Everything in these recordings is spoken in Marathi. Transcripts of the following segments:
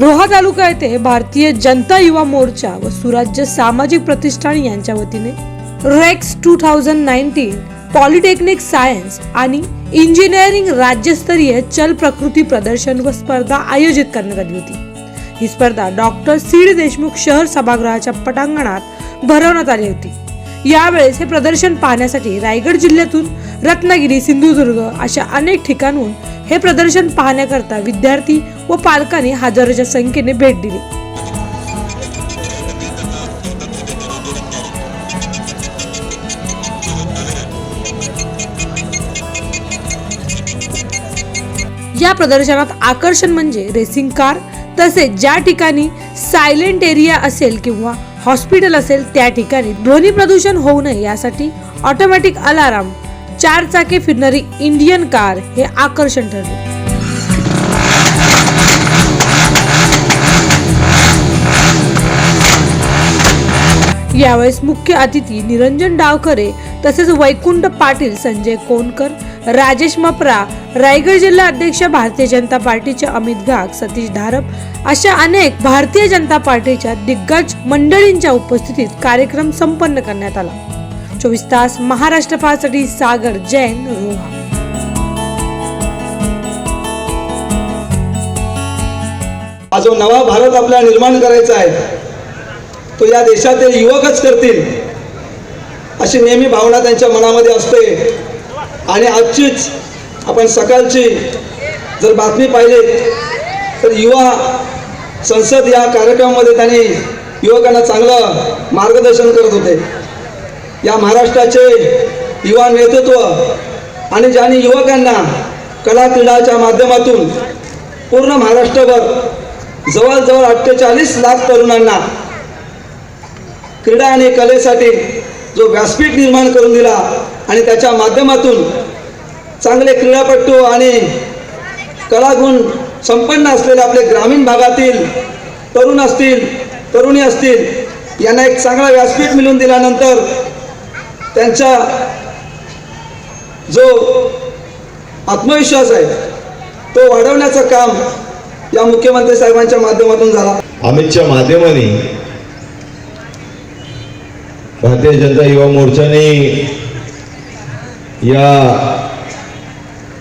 रोहा तालुका येथे भारतीय जनता युवा मोर्चा व सुराज्य सामाजिक प्रतिष्ठान यांच्या वतीने Rex two thousand nineteen polytechnic science आणि इंजिनिअरिंग राज्यस्तरीय चल प्रकृती प्रदर्शन व स्पर्धा आयोजित करण्यात आली होती. ही स्पर्धा डॉक्टर सी डी देशमुख शहर सभागृहाच्या पटांगणात भरवण्यात आली होती. यावेळेस हे प्रदर्शन पाहण्यासाठी रायगड जिल्ह्यातून रत्नागिरी सिंधुदुर्ग अशा अनेक ठिकाणहून हे प्रदर्शन पाहण्याकरता विद्यार्थी व पालकांनी हजारोच्या संख्येने भेट दिली. या प्रदर्शनात आकर्षण म्हणजे रेसिंग कार तसेच ज्या ठिकाणी सायलेंट एरिया असेल किंवा हॉस्पिटल असेल त्या ठिकाणी ध्वनी प्रदूषण होऊ नये यासाठी ऑटोमॅटिक अलाराम चार चाके फिरणारी इंडियन कार हे आकर्षण ठरले. यावेळेस मुख्य अतिथी निरंजन डावखरे तसेच वैकुंठ पाटील संजय कोणकर राजेश मपरा रायगड जिल्हा अध्यक्ष भारतीय जनता पार्टीचे अमित घाग सतीश धारप अशा अनेक भारतीय जनता पार्टीच्या दिग्गज मंडळींच्या उपस्थितीत कार्यक्रम संपन्न करण्यात आला. चोवीस तास महाराष्ट्र पासाठी सागर जैन रोहा. हा जो नवा भारत आपल्याला निर्माण करायचा आहे तो या देशातील युवकच करतील अशी नेहमी भावना त्यांच्या मनामध्ये असते. आणि आजचीच आपण सकाळची जर बातमी पाहिली तर युवा संसद या कार्यक्रमामध्ये त्यांनी युवकांना चांगलं मार्गदर्शन करत होते. या महाराष्ट्राचे युवा नेतृत्व आणि ज्यांनी युवकांना कला क्रीडाच्या माध्यमातून पूर्ण महाराष्ट्रभर जवळजवळ अठ्ठेचाळीस लाख तरुणांना क्रीडा आणि कलेसाठी जो व्यासपीठ निर्माण करून दिला आणि त्याच्या माध्यमातून चांगले क्रीडापटू आणि कलागुण संपन्न असलेले आपले ग्रामीण भागातील तरुण असतील तरुणी असतील यांना एक चांगला व्यासपीठ मिळवून दिल्यानंतर त्यांचा जो आत्मविश्वास आहे तो वाढवण्याचं काम या मुख्यमंत्री साहेबांच्या माध्यमातून झाला. अमितच्या माध्यमाने भारतीय जनता युवा मोर्चाने या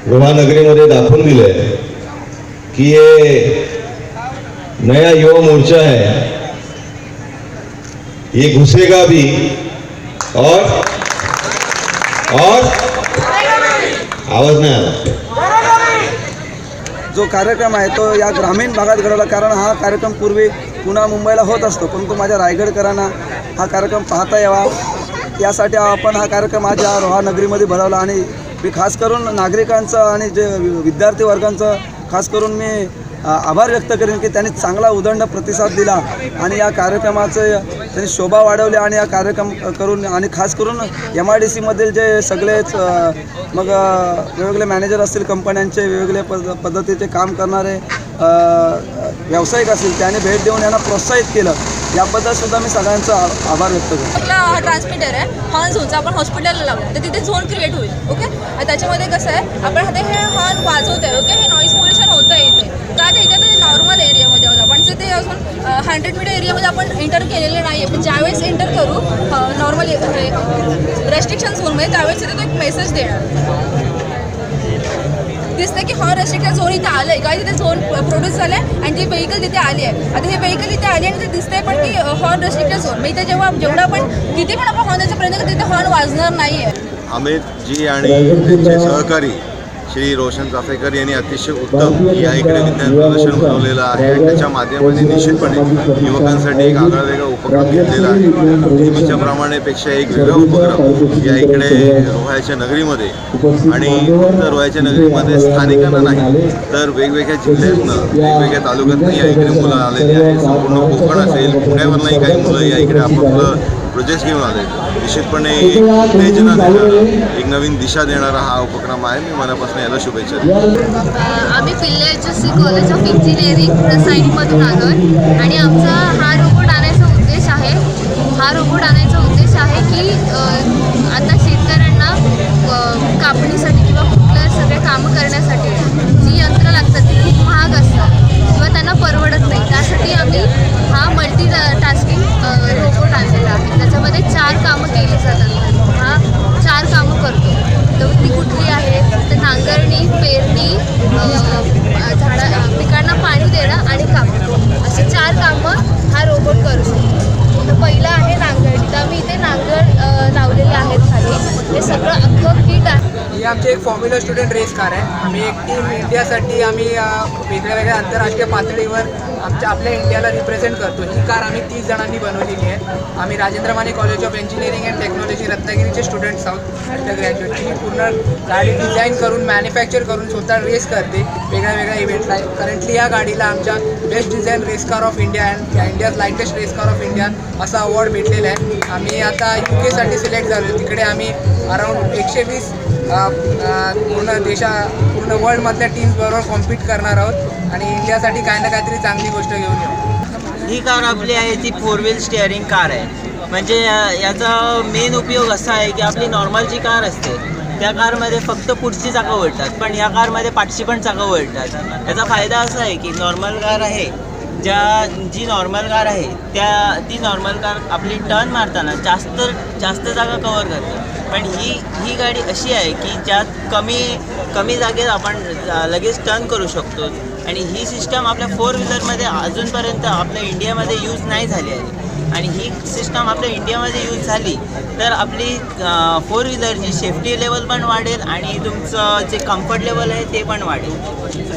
रोहानगरीमध्ये दाखवून दिलंय की ये नया युवा मोर्चा है ये घुसेगा भी और और आवाज नाही आला. जो कार्यक्रम आहे तो या ग्रामीण भागात घडवला कारण हा कार्यक्रम पूर्वी पुन्हा मुंबईला होत असतो. परंतु माझ्या रायगडकरांना हा कार्यक्रम पाहता यावा. यासाठी आपण हा कार्यक्रम आज या रोहा नगरीमध्ये भरवला आणि मी खास करून नागरिकांचं आणि जे विद्यार्थी वर्गांचं खास करून मी आभार व्यक्त करेन की त्यांनी चांगला उदंड प्रतिसाद दिला आणि या कार्यक्रमाचं त्यांनी शोभा वाढवली आणि हा कार्यक्रम करून आणि खास करून एम आय डी सीमधील जे सगळेच मग वेगवेगळे मॅनेजर असतील कंपन्यांचे वेगवेगळे पद पद्धतीचे काम करणारे व्यावसायिक असतील त्याने भेट देऊन यांना प्रोत्साहित केलं. याबद्दल सुद्धा मी सगळ्यांचा आभार व्यक्त करतो. आपला हा ट्रान्समीटर आहे. हॉर्न झोनचा आपण हॉस्पिटलला लावला तर तिथे झोन क्रिएट होईल. ओके त्याच्यामध्ये कसं आहे? आपण हे हॉर्न वाजवत आहे ओके हे नॉईज पोल्युशन होतं आहे इथे का ते इथे ते नॉर्मल होतं पण ते अजून हंड्रेड मीटर एरियामध्ये आपण एंटर केलेले नाही आहे पण ज्यावेळेस एंटर करू नॉर्मल रेस्ट्रिक्शन झोनमध्ये त्यावेळेस तिथे तो एक मेसेज देणार. दिसतं की हॉर्न रेस्ट्रिक्टेड झोन इथे आलं आहे का तिथे झोन प्रोड्यूस झालं आहे आणि ती व्हेकल तिथे आली आहे. आता हे व्हेकल इथे आली आणि ते दिसतंय पण की हॉर्न रेस्ट्रिक्टेड झोन इथे जेव्हा जेवढा आपण किती पण आपण हॉर्न द्यायचा प्रयत्न तिथे हॉर्न वाजणार नाही आहे अमितजी आणि त्यांचे सहकारी श्री रोशन चाफेकर यांनी अतिशय उत्तम या इकडे विज्ञान प्रदर्शन भरवलेलं आहे. आणि त्याच्या माध्यमाने निश्चितपणे युवकांसाठी एक आगळा वेगळा उपक्रम घेतलेला आहे. नेहमीच्या प्रमाणेपेक्षा एक वेगळा उपक्रम या इकडे रोहायच्या नगरीमध्ये आणि फक्त रोहायच्या नगरीमध्ये स्थानिकांना नाही तर वेगवेगळ्या जिल्ह्यातनं वेगवेगळ्या तालुक्यातनं या इकडे मुलं आलेली आहेत. संपूर्ण कोकण असेल पुण्यावरनंही काही मुलं या इकडे आपापलं प्रोजेक्ट घेऊन आले निश्चितपणे एक उत्तेजना देणारा एक नवीन दिशा देणारा हा उपक्रम आहे. मी मनापासून याला शुभेच्छा देतो. आम्ही Pillai H S C college of engineering रसायनमधून आलो आहे आणि आमचा हा रोबोट हे सगळं अख्खं किट आहे. ही आमची एक फॉर्म्युला स्टुडंट रेस कार आहे. आम्ही एक टीम इंडियासाठी आम्ही वेगळ्या वेगळ्या आंतरराष्ट्रीय पातळीवर आमच्या आपल्या इंडियाला रिप्रेझेंट करतो. ही कार आम्ही तीस जणांनी बनवलेली आहे. आम्ही Rajendra Mane college of engineering and technology रत्नागिरीचे स्टुडंट्स आहोत. अंडर ग्रॅज्युएटची ही पूर्ण गाडी डिझाईन करून मॅन्युफॅक्चर करून स्वतः रेस करते. वेगळ्या वेगळ्या इव्हेंटला करंटली या गाडीला आमच्या best design race car of India and India's lightest race car of India असा अवॉर्ड भेटलेला आहे. आम्ही आता यू केसाठी सिलेक्ट झालो. तिकडे आम्ही अराऊंड एकशे वीस पूर्ण देशा पूर्ण वर्ल्डमधल्या टीम्सबरोबर कॉम्पीट करणार आहोत. आणि इंडियासाठी काही ना काहीतरी चांगली गोष्ट घेऊन येऊ. ही कार आपली आहे ती फोर व्हील स्टिअरिंग कार आहे. म्हणजे याचा मेन उपयोग असा आहे की आपली नॉर्मल जी कार असते त्या कारमध्ये फक्त पुढची चाकं वळतात पण या कारमध्ये पाठची पण चाकं वळतात. याचा फायदा असा आहे की नॉर्मल कार आहे ज्या जी नॉर्मल कार आहे त्या ती नॉर्मल कार आपली टर्न मारताना जास्त जास्त जागा कवर करतात. पण ही ही गाडी अशी आहे की ज्यात कमी कमी जागेत आपण लगेच टर्न करू शकतो. आणि ही सिस्टम आपल्या फोर व्हीलरमध्ये अजूनपर्यंत आपल्या इंडियामध्ये यूज नाही झाली आहे. आणि ही सिस्टम आपल्या इंडियामध्ये यूज झाली तर आपली फोर व्हीलरची सेफ्टी लेवल पण वाढेल आणि तुमचं जे कम्फर्ट लेवल आहे ते पण वाढेल.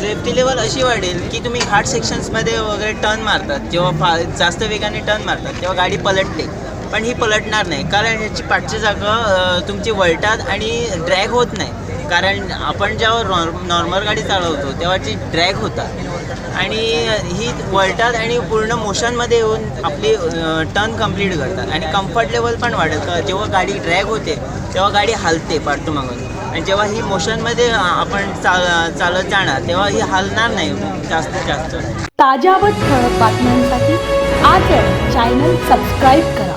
सेफ्टी लेवल अशी वाढेल की तुम्ही घाट सेक्शन्समध्ये वगैरे टर्न मारतात. जेव्हा फा जास्त वेगाने टर्न मारतात तेव्हा गाडी पलटते. पण ही पलटणार नाही. कारण ह्याची पाठची जागा तुमची वळतात आणि ड्रॅग होत नाही. कारण आपण जेव्हा नॉर नॉर्मल गाडी चालवतो तेव्हा ती ड्रॅग होतात. आणि ही वळतात आणि पूर्ण मोशनमध्ये येऊन आपली टर्न कंप्लीट करतात. आणि कम्फर्ट लेवल पण वाढत जेव्हा गाडी ड्रॅग होते तेव्हा गाडी हालते पाठीमागून. आणि जेव्हा ही मोशनमध्ये आपण चाल चालत जाणार तेव्हा ही हालणार नाही जास्तीत जास्त. ताज्या व ठळक बातम्यांसाठी आज चॅनल सबस्क्राईब करा.